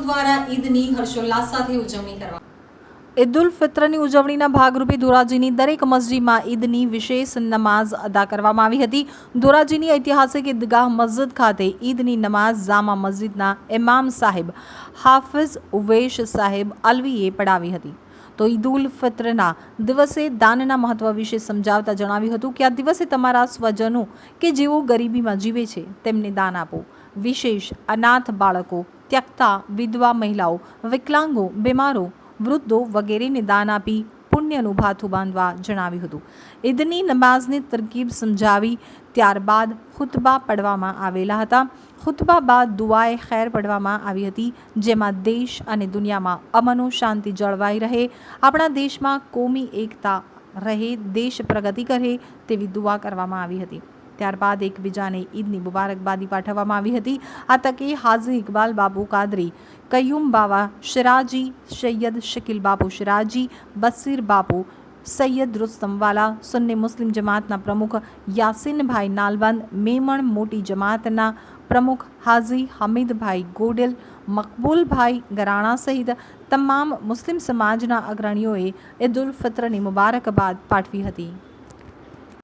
દ્વારા ઈદની હર્ષોલ્લાસ સાથે ઉજવણી કરવા ઈદ ઉલ ફિત્રની ઉજવણીના ભાગરૂપે ધોરાજીની દરેક મસ્જિદમાં ઈદની વિશેષ નમાઝ અદા કરવામાં આવી હતી. ધોરાજીની ઐતિહાસિક ઈદગાહ મસ્જિદ ખાતે ઈદની નમાઝ જામા મસ્જિદના ઇમામ સાહેબ હાફિઝ ઉવેશ સાહેબ અલવીએ પડાવી હતી. તો ઈદ ઉલ ફિત્રના દિવસે દાનના મહત્વ વિશે સમજાવતા જણાવ્યું હતું કે આ દિવસે તમારા સ્વજનો કે જેઓ ગરીબીમાં જીવે છે તેમને દાન આપો. વિશેષ અનાથ બાળકો, ત્યક્તા, વિધવા મહિલાઓ, વિકલાંગો, બીમારો, વૃદ્ધો વગેરેને દાન આપી પુણ્યનું ભાથું બાંધવા જણાવ્યું હતું. ઈદની નમાઝની તરકીબ સમજાવી ત્યારબાદ ખુતબા પડવામાં આવેલા હતા. ખુતબા બાદ દુઆએ ખેર પડવામાં આવી હતી, જેમાં દેશ અને દુનિયામાં અમનો શાંતિ જળવાઈ રહે, આપણા દેશમાં કોમી એકતા રહે, દેશ પ્રગતિ કરે તેવી દુઆ કરવામાં આવી હતી. ત્યારબાદ એકબીજાને ઈદની મુબારકબાદી પાઠવવામાં આવી હતી. આ તકે હાજી ઇકબાલ બાબુ કાદરી, કયુમ બાવા શિરાજી, સૈયદ શકીલ બાપુ શિરાજી, બસીર બાપુ સૈયદ રુસ્તમવાલા, સુન્ની મુસ્લિમ જમાતના પ્રમુખ યાસીનભાઈ નાલવંદ મેમણ મોટી જમાતના પ્રમુખ હાજી હમીદભાઈ ગોડેલ, મકબૂલભાઈ ગરાણા સહિત તમામ મુસ્લિમ સમાજના અગ્રણીઓએ ઈદ ઉલ ફિત્રની મુબારકબાદ પાઠવી હતી.